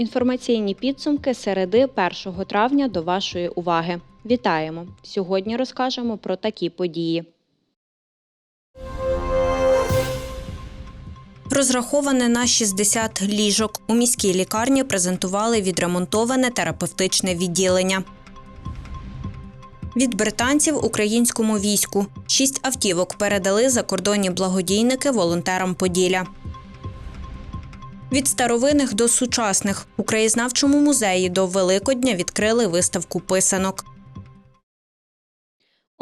Інформаційні підсумки середи 1 травня до вашої уваги. Вітаємо! Сьогодні розкажемо про такі події. Розраховане на 60 ліжок. У міській лікарні презентували відремонтоване терапевтичне відділення. Від британців українському війську шість автівок передали закордонні благодійники волонтерам Поділля. Від старовинних до сучасних у краєзнавчому музеї до Великодня відкрили виставку писанок.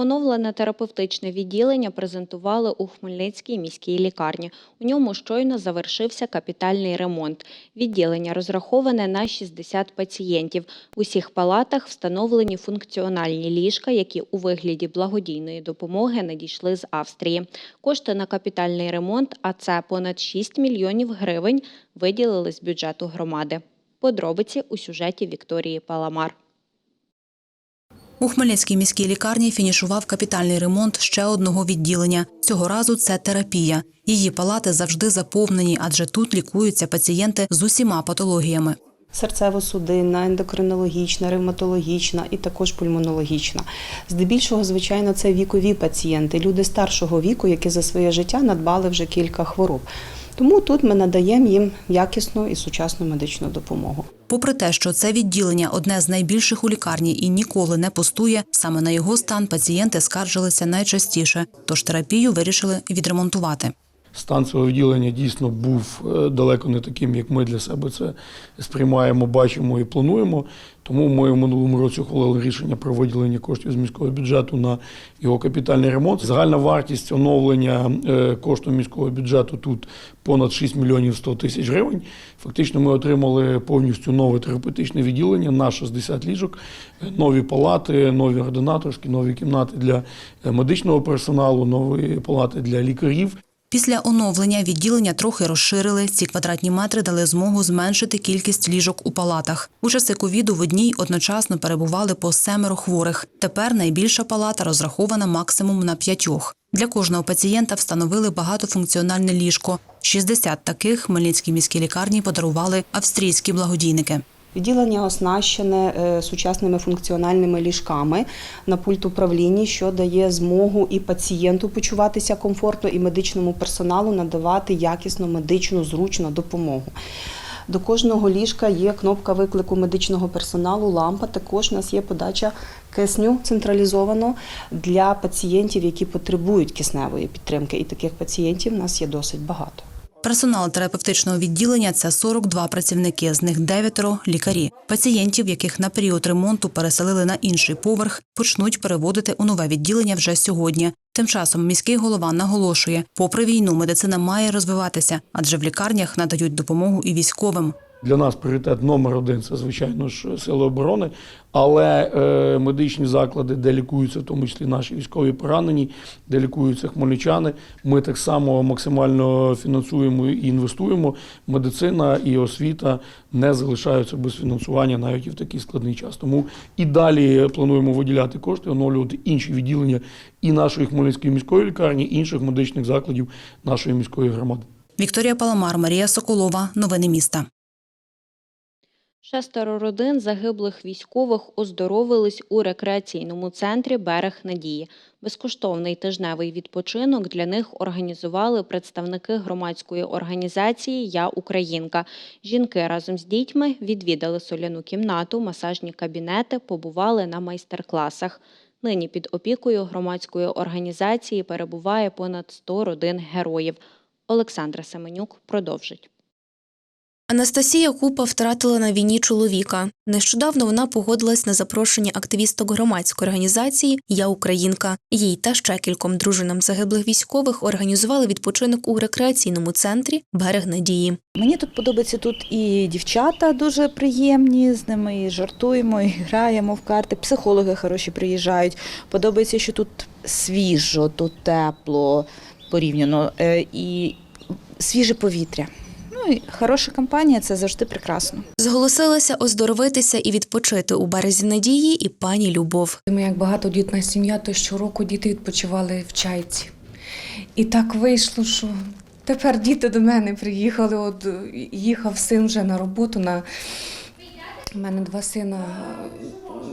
Оновлене терапевтичне відділення презентували у Хмельницькій міській лікарні. У ньому щойно завершився капітальний ремонт. Відділення розраховане на 60 пацієнтів. У всіх палатах встановлені функціональні ліжка, які у вигляді благодійної допомоги надійшли з Австрії. Кошти на капітальний ремонт, а це понад 6 мільйонів гривень, виділили з бюджету громади. Подробиці у сюжеті Вікторії Паламар. У Хмельницькій міській лікарні фінішував капітальний ремонт ще одного відділення. Цього разу це терапія. Її палати завжди заповнені, адже тут лікуються пацієнти з усіма патологіями. серцево-судинна, ендокринологічна, ревматологічна і також пульмонологічна. Здебільшого, звичайно, це вікові пацієнти, люди старшого віку, які за своє життя надбали вже кілька хвороб. Тому тут ми надаємо їм якісну і сучасну медичну допомогу. Попри те, що це відділення одне з найбільших у лікарні і ніколи не пустує, саме на його стан пацієнти скаржилися найчастіше, тож терапію вирішили відремонтувати. Стан цього відділення дійсно був е, далеко не таким, як ми для себе це сприймаємо, бачимо і плануємо. Тому ми в минулому році ухвалили рішення про виділення коштів з міського бюджету на його капітальний ремонт. Загальна вартість оновлення е, кошту міського бюджету тут понад 6 мільйонів 100 тисяч гривень. Фактично, ми отримали повністю нове терапевтичне відділення на 60 ліжок, нові палати, нові ординаторські, нові кімнати для е, медичного персоналу, нові палати для лікарів. Після оновлення відділення трохи розширили. Ці квадратні метри дали змогу зменшити кількість ліжок у палатах. У часи ковіду в одній одночасно перебували по семеро хворих. Тепер найбільша палата розрахована максимум на п'ятьох. Для кожного пацієнта встановили багатофункціональне ліжко. 60 таких Хмельницькій міській лікарні подарували австрійські благодійники. Відділення оснащене е, сучасними функціональними ліжками на пульт управління, що дає змогу і пацієнту почуватися комфортно, і медичному персоналу надавати якісну медичну зручну допомогу. До кожного ліжка є кнопка виклику медичного персоналу, лампа. Також у нас є подача кисню централізовано для пацієнтів, які потребують кисневої підтримки. І таких пацієнтів у нас є досить багато. Персонал терапевтичного відділення це 42 працівники, з них дев'ятеро – лікарі. Пацієнтів, яких на період ремонту переселили на інший поверх, почнуть переводити у нове відділення вже сьогодні. Тим часом міський голова наголошує, попри війну медицина має розвиватися, адже в лікарнях надають допомогу і військовим. Для нас пріоритет номер один це звичайно ж сили оборони, але е, медичні заклади, де лікуються, в тому числі наші військові поранені, де лікуються хмельничани, ми так само максимально фінансуємо і інвестуємо. Медицина і освіта не залишаються без фінансування навіть і в такий складний час. Тому і далі плануємо виділяти кошти, оновлювати інші відділення і нашої Хмельницької міської лікарні, і інших медичних закладів нашої міської громади. Вікторія Паламар, Марія Соколова. Новини міста. Шестеро родин загиблих військових оздоровились у рекреаційному центрі Берег Надії. Безкоштовний тижневий відпочинок для них організували представники громадської організації Я Українка. Жінки разом з дітьми відвідали соляну кімнату, масажні кабінети, побували на майстер-класах. Нині під опікою громадської організації перебуває понад 100 родин героїв. Олександра Семенюк продовжить. Анастасія Купа втратила на війні чоловіка. Нещодавно вона погодилась на запрошення активісток громадської організації Я Українка. Їй та ще кільком дружинам загиблих військових організували відпочинок у рекреаційному центрі Берег Надії. Мені тут подобається тут і дівчата дуже приємні, з ними і жартуємо, і граємо в карти. Психологи хороші приїжджають. Подобається, що тут свіжо, тут тепло порівняно е, і свіже повітря. Ну і хороша компанія це завжди прекрасно. Зголосилася оздоровитися і відпочити у березі надії і пані Любов. Ми як багатодітна сім'я, то щороку діти відпочивали в чайці. І так вийшло, що тепер діти до мене приїхали. От їхав син вже на роботу. На... У мене два сина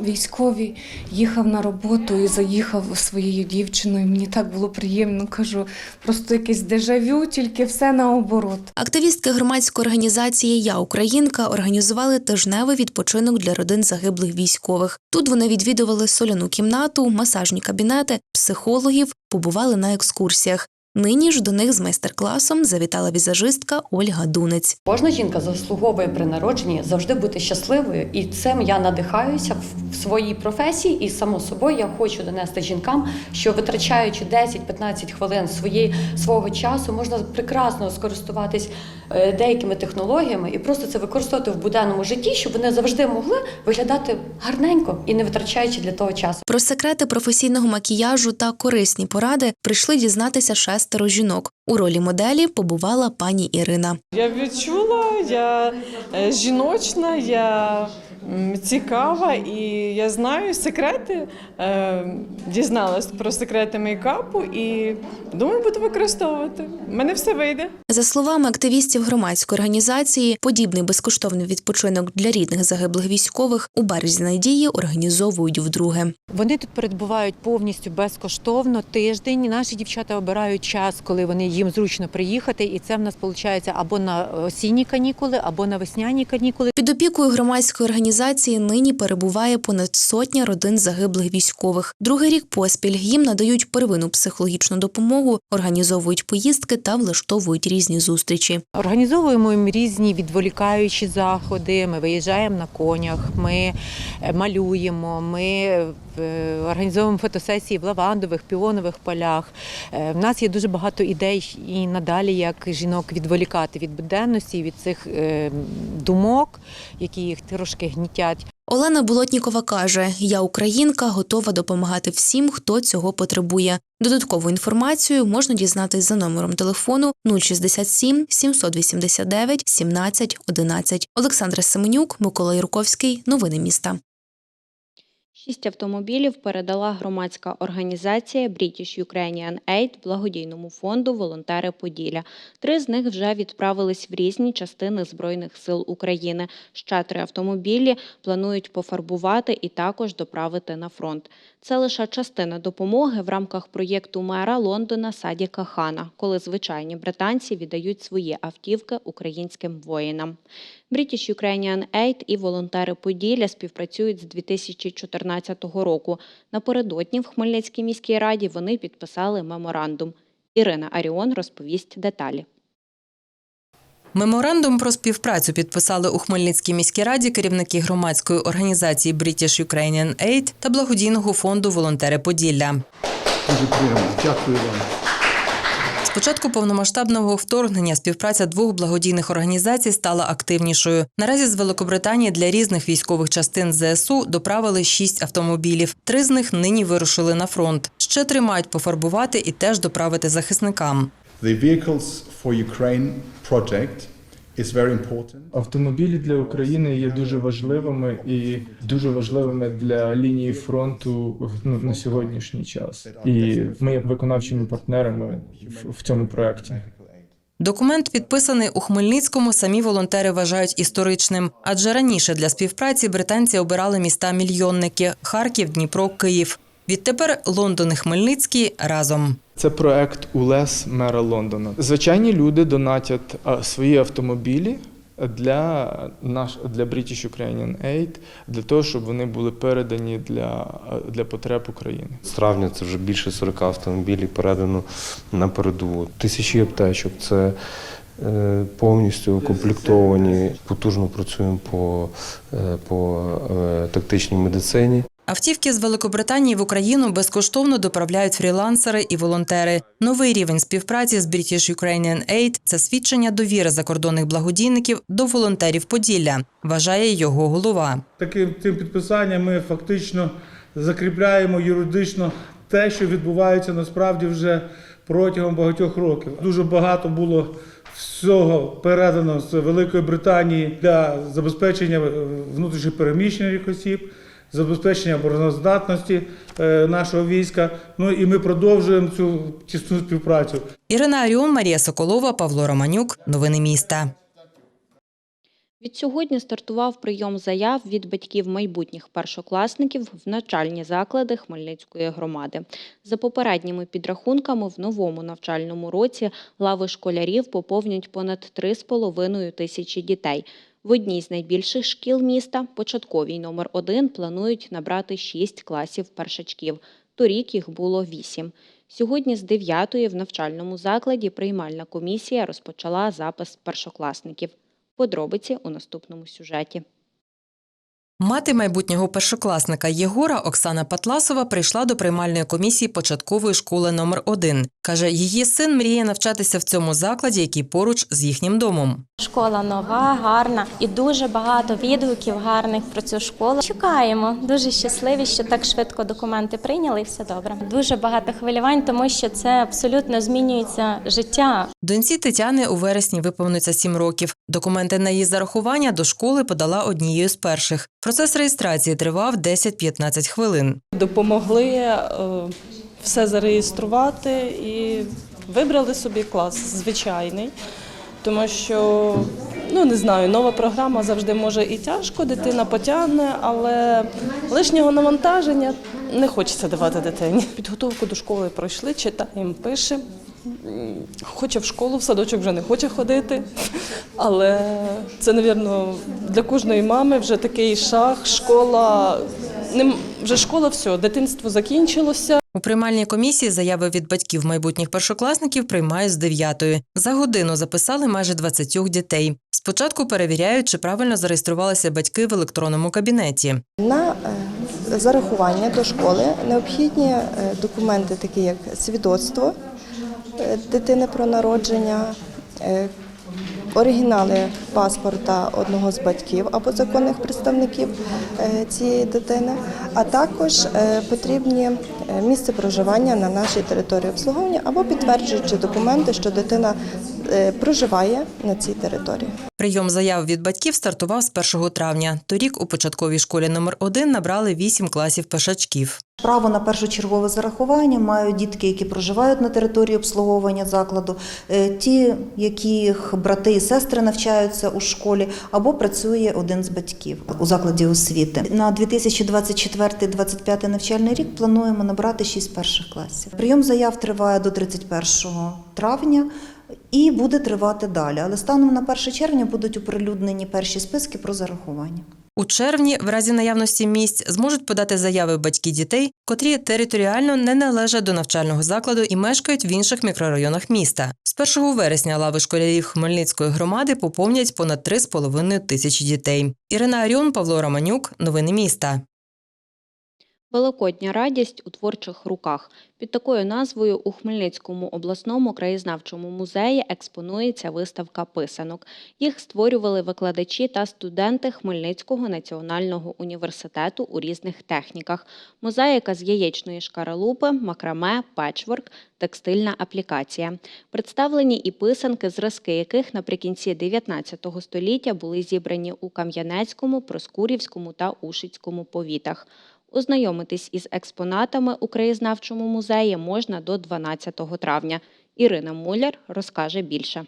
е, військові, їхав на роботу і заїхав своєю дівчиною. Мені так було приємно, кажу, просто якесь дежавю, тільки все наоборот. Активістки громадської організації Я Українка організували тижневий відпочинок для родин загиблих військових. Тут вони відвідували соляну кімнату, масажні кабінети, психологів, побували на екскурсіях. Нині ж до них з майстер-класом завітала візажистка Ольга Дунець. Кожна жінка заслуговує при народженні завжди бути щасливою, і цим я надихаюся в- своїй професії. І само собою я хочу донести жінкам, що витрачаючи 10-15 хвилин своєї свого часу, можна прекрасно скористуватись е, деякими технологіями і просто це використовувати в буденному житті, щоб вони завжди могли виглядати гарненько і не витрачаючи для того часу. Про секрети професійного макіяжу та корисні поради прийшли дізнатися шестеро жінок. У ролі моделі побувала пані Ірина. Я відчула, я е, жіночна, я цікава і я знаю секрети. Е, Дізналась про секрети мейкапу і думаю, буду використовувати. У мене все вийде. За словами активістів громадської організації, подібний безкоштовний відпочинок для рідних загиблих військових у березі надії організовують вдруге. Вони тут перебувають повністю безкоштовно тиждень. Наші дівчата обирають час, коли вони їм зручно приїхати, і це в нас виходить або на осінні канікули, або на весняні канікули. Під опікою громадської організації нині перебуває понад сотня родин загиблих військових. Другий рік поспіль їм надають первинну психологічну допомогу, організовують поїздки та влаштовують різні зустрічі. Організовуємо їм різні відволікаючі заходи. Ми виїжджаємо на конях, ми е, малюємо, ми е, організовуємо фотосесії в лавандових, піонових полях. Е, В нас є дуже багато ідей і надалі, як жінок відволікати від буденності, від цих думок, які їх трошки гнітять. Олена Болотнікова каже: Я українка, готова допомагати всім, хто цього потребує. Додаткову інформацію можна дізнатись за номером телефону 067 789 17 11. Олександра Семенюк, Микола Юрковський. Новини міста. Шість автомобілів передала громадська організація British Ukrainian Aid благодійному фонду Волонтери Поділля. Три з них вже відправились в різні частини Збройних сил України. Ще три автомобілі планують пофарбувати і також доправити на фронт. Це лише частина допомоги в рамках проєкту мера Лондона Садіка Хана, коли звичайні британці віддають свої автівки українським воїнам. British Ukrainian Aid і волонтери Поділля співпрацюють з 2014 року. Напередодні в Хмельницькій міській раді вони підписали меморандум. Ірина Аріон розповість деталі. Меморандум про співпрацю підписали у Хмельницькій міській раді керівники громадської організації British Ukrainian Aid та благодійного фонду Волонтери Поділля. Дуже приємно. Дякую вам. Початку повномасштабного вторгнення співпраця двох благодійних організацій стала активнішою. Наразі з Великобританії для різних військових частин ЗСУ доправили шість автомобілів. Три з них нині вирушили на фронт. Ще три мають пофарбувати і теж доправити захисникам. The Vehicles for Ukraine project. Автомобілі для України є дуже важливими і дуже важливими для лінії фронту ну, на сьогоднішній час. І ми є виконавчими партнерами в, в цьому проєкті. Документ підписаний у Хмельницькому. Самі волонтери вважають історичним, адже раніше для співпраці британці обирали міста мільйонники Харків, Дніпро, Київ. Відтепер Лондон і Хмельницький разом. Це проект УЛЕС мера Лондона. Звичайні люди донатять свої автомобілі для наш для British Ukrainian Aid, для того, щоб вони були передані для, для потреб України. З травня це вже більше 40 автомобілів передано на передову. Тисячі аптечок. Це е, повністю укомплектовані. Потужно працюємо по, е, по е, тактичній медицині. Автівки з Великобританії в Україну безкоштовно доправляють фрілансери і волонтери. Новий рівень співпраці з British Ukrainian Aid – це свідчення довіри закордонних благодійників до волонтерів Поділля, вважає його голова. Таким цим підписанням ми фактично закріпляємо юридично те, що відбувається насправді вже протягом багатьох років. Дуже багато було всього передано з Великої Британії для забезпечення внутрішніх переміщених осіб, забезпечення обороноздатності е, нашого війська. Ну і ми продовжуємо цю тісну співпрацю. Ірина Аріон, Марія Соколова, Павло Романюк. Новини міста. Відсьогодні стартував прийом заяв від батьків майбутніх першокласників в навчальні заклади Хмельницької громади. За попередніми підрахунками, в новому навчальному році лави школярів поповнюють понад 3,5 тисячі дітей. В одній з найбільших шкіл міста, початковій номер 1, планують набрати 6 класів першачків. Торік їх було 8. Сьогодні з 9 в навчальному закладі приймальна комісія розпочала запис першокласників. Подробиці у наступному сюжеті. Мати майбутнього першокласника Єгора Оксана Патласова прийшла до приймальної комісії початкової школи номер 1 Каже, її син мріє навчатися в цьому закладі, який поруч з їхнім домом. Школа нова, гарна і дуже багато відгуків гарних про цю школу. Чекаємо. Дуже щасливі, що так швидко документи прийняли і все добре. Дуже багато хвилювань, тому що це абсолютно змінюється життя. Доньці Тетяни у вересні виповниться 7 років. Документи на її зарахування до школи подала однією з перших. Процес реєстрації тривав 10-15 хвилин. Допомогли е, все зареєструвати і вибрали собі клас звичайний, тому що ну не знаю, нова програма завжди може і тяжко, дитина потягне, але лишнього навантаження не хочеться давати дитині. Підготовку до школи пройшли, читаємо, пишемо. Хоче в школу, в садочок вже не хоче ходити, але це, мабуть, для кожної мами вже такий шаг, школа. Вже школа, все, дитинство закінчилося. У приймальній комісії заяви від батьків майбутніх першокласників приймають з 9-ї. За годину записали майже 20 дітей. Спочатку перевіряють, чи правильно зареєструвалися батьки в електронному кабінеті. На е, зарахування до школи необхідні е, документи, такі як свідоцтво дитини про народження, е, оригінали паспорта одного з батьків або законних представників е, цієї дитини, а також е, потрібні місце проживання на нашій території обслуговування або підтверджуючи документи, що дитина проживає на цій території. Прийом заяв від батьків стартував з 1 травня. Торік у початковій школі номер 1 набрали 8 класів пешачків. Право на першочергове зарахування мають дітки, які проживають на території обслуговування закладу, е, ті, яких брати і сестри навчаються у школі, або працює один з батьків у закладі освіти. На 2024-2025 навчальний рік плануємо набрати 6 перших класів. Прийом заяв триває до 31 травня. І буде тривати далі. Але станом на 1 червня будуть оприлюднені перші списки про зарахування. У червні, в разі наявності місць, зможуть подати заяви батьки дітей, котрі територіально не належать до навчального закладу і мешкають в інших мікрорайонах міста. З 1 вересня лави школярів Хмельницької громади поповнять понад 3,5 тисячі дітей. Ірина Аріон, Павло Романюк. Новини міста. Великодня радість у творчих руках. Під такою назвою у Хмельницькому обласному краєзнавчому музеї експонується виставка писанок. Їх створювали викладачі та студенти Хмельницького національного університету у різних техніках: мозаїка з яєчної шкаралупи, макраме, печворк, текстильна аплікація. Представлені і писанки, зразки яких наприкінці 19 століття були зібрані у Кам'янецькому, Проскурівському та Ушицькому повітах. Ознайомитись із експонатами у краєзнавчому музеї можна до 12 травня. Ірина Муляр розкаже більше.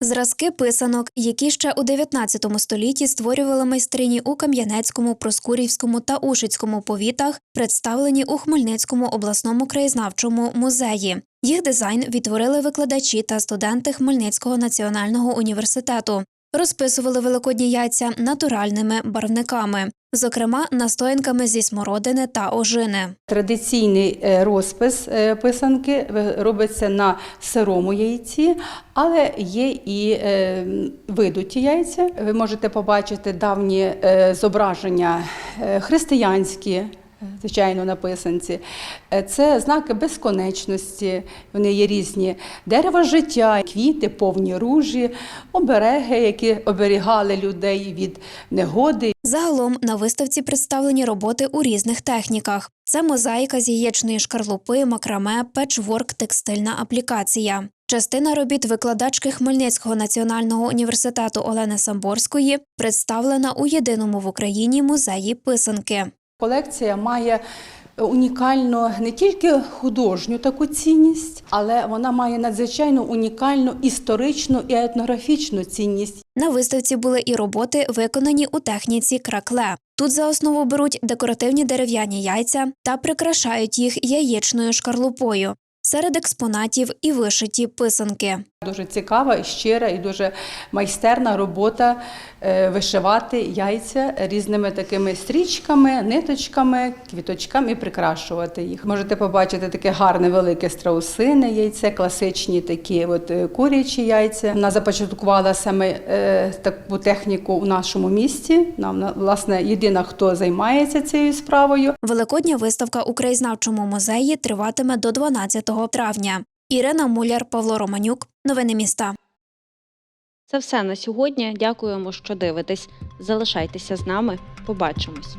Зразки писанок, які ще у 19 столітті створювали майстрині у Кам'янецькому, Проскурівському та Ушицькому повітах, представлені у Хмельницькому обласному краєзнавчому музеї. Їх дизайн відтворили викладачі та студенти Хмельницького національного університету. Розписували великодні яйця натуральними барвниками, зокрема настоянками зі смородини та ожини. Традиційний е, розпис е, писанки е, робиться на сирому яйці, але є і видуті яйця. Ви можете побачити давні зображення християнські. Звичайно, на писанці. Е, Це знаки безконечності, вони є різні. Дерево життя, квіти, повні ружі, обереги, які оберігали людей від негоди. Загалом на виставці представлені роботи у різних техніках. Це мозаїка з яєчної шкарлупи, макраме, печворк, текстильна аплікація. Частина робіт викладачки Хмельницького національного університету Олени Самборської представлена у єдиному в Україні музеї писанки. Колекція має унікальну не тільки художню таку цінність, але вона має надзвичайно унікальну історичну і етнографічну цінність. На виставці були і роботи, виконані у техніці кракле. Тут за основу беруть декоративні дерев'яні яйця та прикрашають їх яєчною шкарлупою. Серед експонатів і вишиті писанки. Дуже цікава, і щира і дуже майстерна робота е, вишивати яйця різними такими стрічками, ниточками, квіточками і прикрашувати їх. Можете побачити таке гарне велике страусине яйце, класичні такі от е, курячі яйця. Вона започаткувала саме е, таку техніку у нашому місті. Вона, власне, єдина, хто займається цією справою. Великодня виставка у краєзнавчому музеї триватиме до 12 травня. Ірина Муляр, Павло Романюк. Новини міста. Це все на сьогодні. Дякуємо, що дивитесь. Залишайтеся з нами. Побачимось.